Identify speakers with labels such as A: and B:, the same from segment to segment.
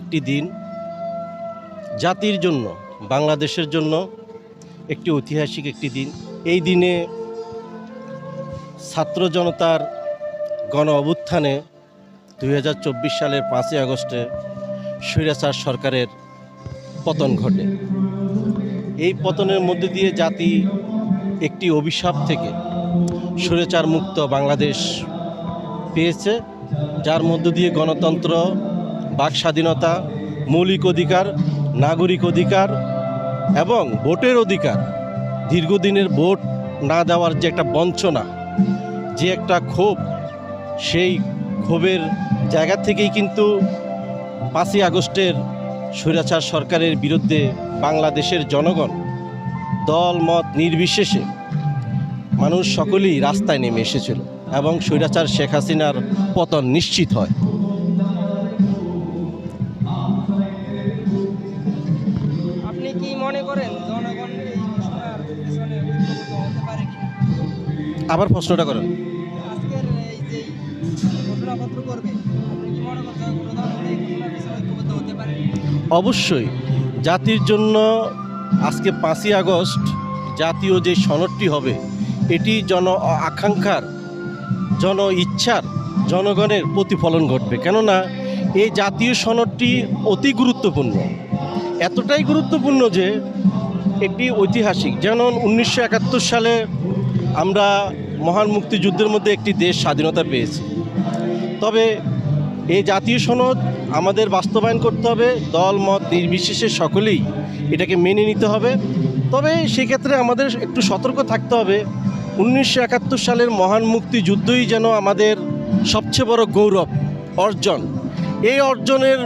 A: একটি দিন জাতির জন্য, বাংলাদেশের জন্য একটি ঐতিহাসিক একটি দিন। এই দিনে ছাত্র জনতার গণ অভ্যুত্থানে দুই সালের পাঁচই আগস্টে স্বৈরাচার সরকারের পতন ঘটে। এই পতনের মধ্যে দিয়ে জাতি একটি অভিশাপ থেকে স্বৈরাচার মুক্ত বাংলাদেশ পেয়েছে, যার মধ্য দিয়ে গণতন্ত্র বাক স্বাধীনতা, মৌলিক অধিকার, নাগরিক অধিকার এবং ভোটের অধিকার। দীর্ঘদিনের ভোট না দেওয়ার যে একটা বঞ্চনা, যে একটা ক্ষোভ, সেই ক্ষোভের জায়গা থেকেই কিন্তু পাঁচই আগস্টের স্বৈরাচার সরকারের বিরুদ্ধে বাংলাদেশের জনগণ দল, মত নির্বিশেষে মানুষ সকলেই রাস্তায় নেমে এসেছিল এবং স্বৈরাচার শেখ হাসিনার পতন নিশ্চিত হয়।
B: ঐক্যবদ্ধ
A: প্রশ্নটা
B: পারে?
A: অবশ্যই জাতির জন্য আজকে পাঁচই আগস্ট জাতীয় যে সনদটি হবে এটি জন আকাঙ্ক্ষার জন ইচ্ছার জনগণের প্রতিফলন ঘটবে। কেননা এই জাতীয় সনদটি অতি গুরুত্বপূর্ণ। এতটাই গুরুত্বপূর্ণ যে একটি ঐতিহাসিক যেমন উনিশশো একাত্তর সালে আমরা মহান মুক্তিযুদ্ধের মধ্যে একটি দেশ স্বাধীনতা পেয়েছি। তবে এই জাতীয় সনদ আমাদের বাস্তবায়ন করতে হবে, দল, মত নির্বিশেষে সকলেই এটাকে মেনে নিতে হবে। তবে সেক্ষেত্রে আমাদের একটু সতর্ক থাকতে হবে। উনিশশো একাত্তর সালের মহান মুক্তিযুদ্ধই যেন আমাদের সবচেয়ে বড় গৌরব, অর্জন। এই অর্জনের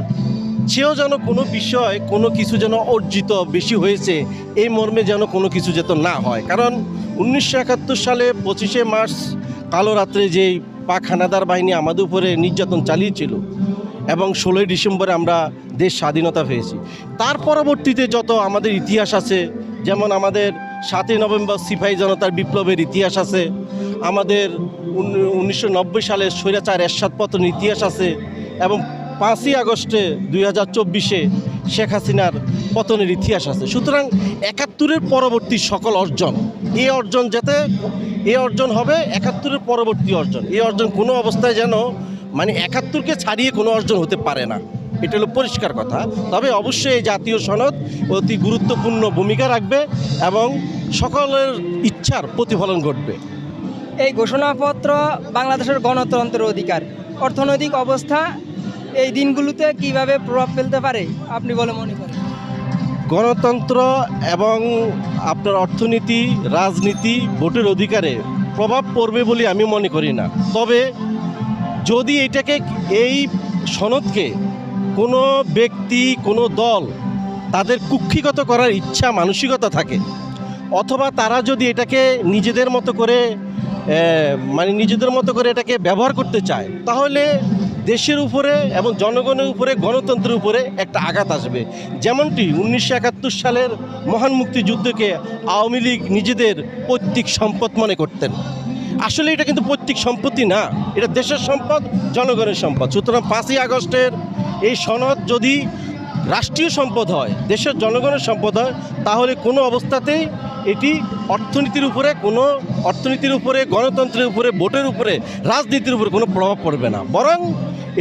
A: চেয়েও যেন কোনো বিষয়, কোনো কিছু যেন অর্জিত বেশি হয়েছে, এই মর্মে যেন কোনো কিছু যেন না হয়। কারণ উনিশশো একাত্তর সালে পঁচিশে মার্চ, কালো রাত্রে যেই পাক হানাদার বাহিনী আমাদের উপরে নির্যাতন চালিয়েছিল এবং ষোলোই ডিসেম্বরে আমরা দেশ স্বাধীনতা পেয়েছি। তার পরবর্তীতে যত আমাদের ইতিহাস আছে, যেমন আমাদের সাতই নভেম্বর সিপাহী জনতার বিপ্লবের ইতিহাস আছে, আমাদের উনিশশো সালের স্বৈরাচার এরশাদ পতন ইতিহাস আছে এবং পাঁচই আগস্টে দুই হাজার চব্বিশে শেখ হাসিনার পতনের ইতিহাস আছে। সুতরাং একাত্তরের পরবর্তী সকল অর্জন এই অর্জন যাতে এই অর্জন হবে, একাত্তরের পরবর্তী অর্জন। এই অর্জন কোনো অবস্থায় যেন মানে একাত্তরকে ছাড়িয়ে কোনো অর্জন হতে পারে না। এটা হলো পরিষ্কার কথা। তবে অবশ্যই এই জাতীয় সনদ অতি গুরুত্বপূর্ণ ভূমিকা রাখবে এবং সকলের ইচ্ছার প্রতিফলন ঘটবে।
B: এই ঘোষণাপত্র বাংলাদেশের গণতন্ত্রের অধিকার। অর্থনৈতিক অবস্থা এই দিনগুলোতে কীভাবে প্রভাব ফেলতে পারে, আপনি বলে মনে করেন?
A: গণতন্ত্র এবং আপনার অর্থনীতি, রাজনীতি, ভোটের অধিকারে প্রভাব পড়বে বলে আমি মনে করি না। তবে যদি এটাকে এই সনদকে কোনো ব্যক্তি, কোনো দল তাদের কুক্ষিগত করার ইচ্ছা, মানসিকতা থাকে, অথবা তারা যদি এটাকে নিজেদের মতো করে মানে নিজেদের মতো করে এটাকে ব্যবহার করতে চায়, তাহলে দেশের উপরে এবং জনগণের উপরে, গণতন্ত্রের উপরে একটা আঘাত আসবে। যেমনটি উনিশশো একাত্তর সালের মহান মুক্তিযুদ্ধকে আওয়ামী লীগ নিজেদের পৈতৃক সম্পদ মনে করতেন। আসলে এটা কিন্তু পৈতৃক সম্পত্তি না, এটা দেশের সম্পদ, জনগণের সম্পদ। সুতরাং পাঁচই আগস্টের এই সনদ যদি রাষ্ট্রীয় সম্পদ হয়, দেশের জনগণের সম্পদ হয়, তাহলে কোনো অবস্থাতেই এটি অর্থনীতির উপরে কোনো অর্থনীতির উপরে, গণতন্ত্রের উপরে, ভোটের উপরে, রাজনীতির উপরে কোনো প্রভাব পড়বে না। বরং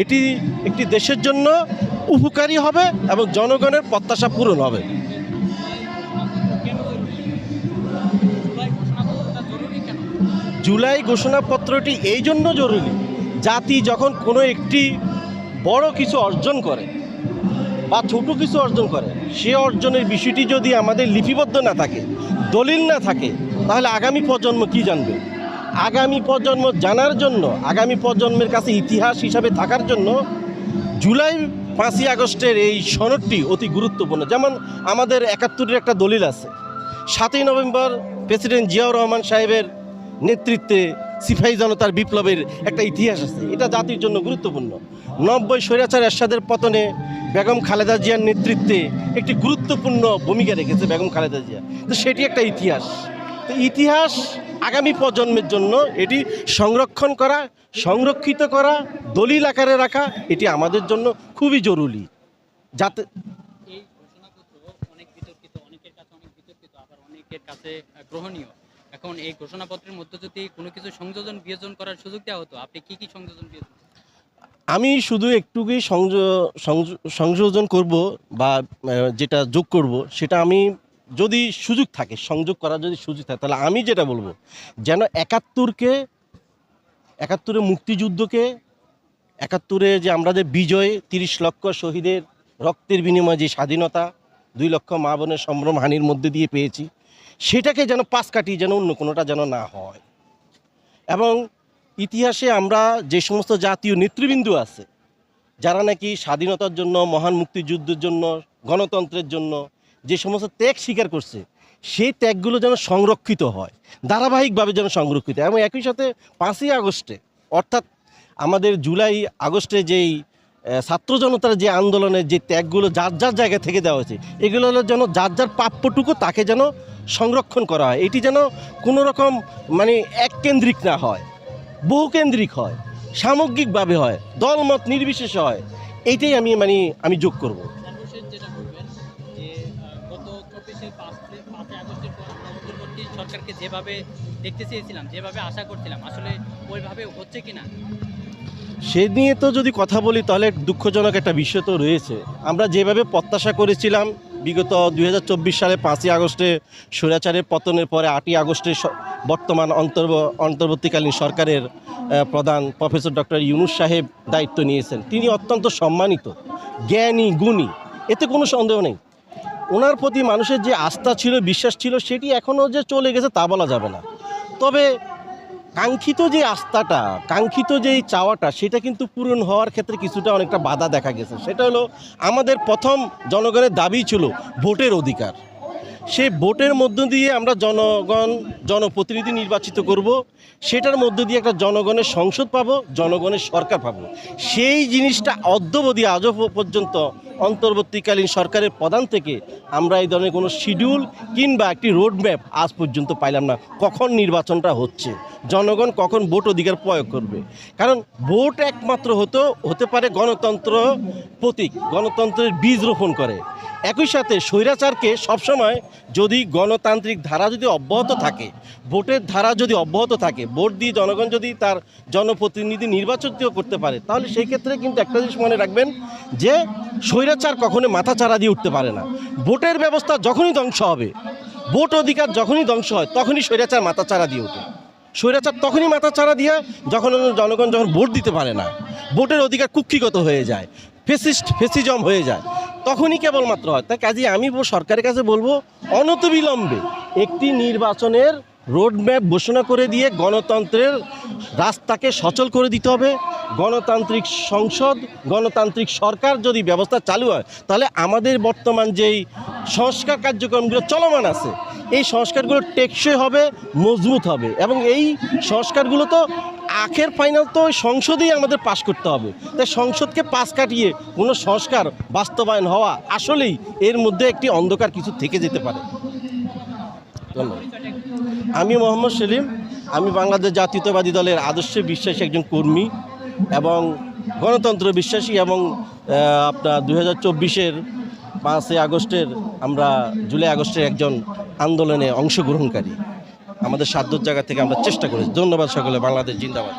A: এটি একটি দেশের জন্য উপকারী হবে এবং জনগণের প্রত্যাশা পূরণ হবে। জুলাই ঘোষণাপত্রটি এই জন্য জরুরি। জাতি যখন কোনো একটি বড় কিছু অর্জন করে বা ছোট কিছু অর্জন করে, সে অর্জনের বিষয়টি যদি আমাদের লিপিবদ্ধ না থাকে দলিল না থাকে, তাহলে আগামী প্রজন্ম কি জানবে? আগামী প্রজন্ম জানার জন্য, আগামী প্রজন্মের কাছে ইতিহাস হিসাবে থাকার জন্য জুলাই পাঁচই আগস্টের এই সনদটি অতি গুরুত্বপূর্ণ। যেমন আমাদের একাত্তরের একটা দলিল আছে, সাতই নভেম্বর প্রেসিডেন্ট জিয়াউর রহমান সাহেবের নেতৃত্বে সিপাহী জনতার বিপ্লবের একটা ইতিহাস আছে। এটা জাতির জন্য গুরুত্বপূর্ণ। নব্বই স্বৈরাচার এরশাদের পতনে বেগম খালেদা জিয়ার নেতৃত্বে একটি গুরুত্বপূর্ণ ভূমিকা রেখেছে বেগম খালেদা জিয়া। তো সেটি একটা ইতিহাস। তো ইতিহাস আগামী প্রজন্মের জন্য এটি সংরক্ষণ করা, সংরক্ষিত করা, দলিল আকারে রাখা, এটি আমাদের জন্য খুবই জরুরি। যাতে
C: অনেকের কাছে গ্রহণীয়। এখন এই ঘোষণাপত্রের মধ্যে যদি কোনো কিছু সংযোজন বিয়োজন করার সুযোগ দেওয়া হতো, আপনি কি কি সংযোজন বিয়োজন
A: আমি শুধু একটুকুই সংযো- সংযো- সংযোজন করব বা যেটা যোগ করব, সেটা আমি যদি সুযোগ থাকে, সংযোগ করার যদি সুযোগ থাকে, তাহলে আমি যেটা বলব, যেন একাত্তরকে একাত্তরে মুক্তিযুদ্ধকে, একাত্তরে যে আমাদের বিজয়, তিরিশ লক্ষ শহীদের রক্তের বিনিময়ে যে স্বাধীনতা, দুই লক্ষ মা বোনের সম্ভ্রম হানির মধ্যে দিয়ে পেয়েছি সেটাকে যেন পাশ কাটিয়ে যেন অন্য কোনোটা যেন না হয়। এবং ইতিহাসে আমরা যে সমস্ত জাতীয় নেতৃবৃন্দ আছে, যারা নাকি স্বাধীনতার জন্য, মহান মুক্তিযুদ্ধের জন্য, গণতন্ত্রের জন্য যে সমস্ত ত্যাগ স্বীকার করছে, সেই ত্যাগগুলো যেন সংরক্ষিত হয়, ধারাবাহিকভাবে যেন সংরক্ষিত এবং একই সাথে পাঁচই আগস্টে, অর্থাৎ আমাদের জুলাই আগস্টে যেই ছাত্র জনতার যে আন্দোলনের যে ত্যাগগুলো যার যার জায়গা থেকে দেওয়া হয়েছে, এগুলো হলো যেন যার যার প্রাপ্যটুকু তাকে যেন সংরক্ষণ করা হয়। এটি যেন কোনো রকম মানে এককেন্দ্রিক না হয়, বহুকেন্দ্রিক হয়, সামগ্রিকভাবে হয়, দলমত নির্বিশেষে হয়। এইটাই আমি মানে আমি যোগ করব।
C: সরকারকে যেভাবে দেখতে চেয়েছিলাম, যেভাবে আশা করছিলাম, আসলে ওইভাবে হচ্ছে কিনা?
A: সে নিয়ে তো যদি কথা বলি, তাহলে দুঃখজনক একটা বিষয় তো রয়েছে। আমরা যেভাবে প্রত্যাশা করেছিলাম, বিগত দু হাজার চব্বিশ সালে পাঁচই আগস্টে স্বৈরাচারের পতনের পরে আটই আগস্টে বর্তমান অন্তর্ব অন্তর্বর্তীকালীন সরকারের প্রধান প্রফেসর ডক্টর ইউনুস সাহেব দায়িত্ব নিয়েছেন। তিনি অত্যন্ত সম্মানিত, জ্ঞানী, গুণী, এতে কোনো সন্দেহ নেই। ওনার প্রতি মানুষের যে আস্থা ছিল, বিশ্বাস ছিল, সেটি এখনও যে চলে গেছে তা বলা যাবে না। তবে কাঙ্ক্ষিত যে আস্থাটা কাঙ্ক্ষিত যে চাওয়াটা, সেটা কিন্তু পূরণ হওয়ার ক্ষেত্রে কিছুটা অনেকটা বাধা দেখা গেছে। সেটা হলো, আমাদের প্রথম জনগণের দাবি ছিল ভোটের অধিকার। সেই ভোটের মধ্য দিয়ে আমরা জনগণ, জনপ্রতিনিধি নির্বাচিত করব। সেটার মধ্য দিয়ে একটা জনগণের সংসদ পাবো, জনগণের সরকার পাবো। সেই জিনিসটা অদ্যবধি আজও পর্যন্ত অন্তর্বর্তীকালীন সরকারের প্রধান থেকে আমরা এই ধরনের কোনো শিডিউল কিংবা একটি রোড ম্যাপ আজ পর্যন্ত পাইলাম না। কখন নির্বাচনটা হচ্ছে? জনগণ কখন ভোট অধিকার প্রয়োগ করবে? কারণ ভোট একমাত্র হতো, হতে পারে গণতন্ত্র প্রতীক, গণতন্ত্রের বীজ রোপণ করে। একই সাথে স্বৈরাচারকে সবসময় যদি গণতান্ত্রিক ধারা যদি অব্যাহত থাকে, ভোটের ধারা যদি অব্যাহত থাকে, ভোট দিয়ে জনগণ যদি তার জনপ্রতিনিধি নির্বাচিত করতে পারে, তাহলে সেই ক্ষেত্রে কিন্তু একটা জিনিস মনে রাখবেন যে স্বৈরাচার কখনো মাথা চারা দিয়ে উঠতে পারে না। ভোটের ব্যবস্থা যখনই ধ্বংস হবে, ভোট অধিকার যখনই ধ্বংস হয়, তখনই স্বৈরাচার মাথা চারা দিয়ে ওঠে। স্বৈরাচার তখনই মাথা চারা দিয়ে যখন জনগণ যখন ভোট দিতে পারে না, ভোটের অধিকার কুক্ষিগত হয়ে যায়, ফেসিস্ট, ফেসিজম হয়ে যায়। তখনই কেবলমাত্র হয়। তাই কাজে, আমি সরকারের কাছে বলব, অনতবিলম্বে একটি নির্বাচনের রোডম্যাপ ঘোষণা করে দিয়ে গণতন্ত্রের রাস্তাকে সচল করে দিতে হবে। গণতান্ত্রিক সংসদ, গণতান্ত্রিক সরকার যদি ব্যবস্থা চালু হয়, তাহলে আমাদের বর্তমান যেই সংস্কার কার্যক্রমগুলো চলমান আছে, এই সংস্কারগুলো টেকসই হবে, মজবুত হবে এবং এই সংস্কারগুলো তো আখের ফাইনাল তো সংসদেই আমাদের পাশ করতে হবে। তাই সংসদকে পাশ কাটিয়ে কোনো সংস্কার বাস্তবায়ন হওয়া আসলেই এর মধ্যে একটি অন্ধকার কিছু থেকে যেতে পারে। আমি মোহাম্মদ সেলিম, আমি বাংলাদেশ জাতীয়তাবাদী দলের আদর্শে বিশ্বাসী একজন কর্মী। এবং গণতন্ত্র বিশ্বাসী এবং আপনার দু হাজার চব্বিশের পাঁচই আগস্টের আমরা, জুলাই আগস্টের একজন আন্দোলনে অংশগ্রহণকারী। আমাদের সাধ্য জায়গা থেকে আমরা চেষ্টা করেছি। ধন্যবাদ সকলে, বাংলাদেশ জিন্দাবাদ।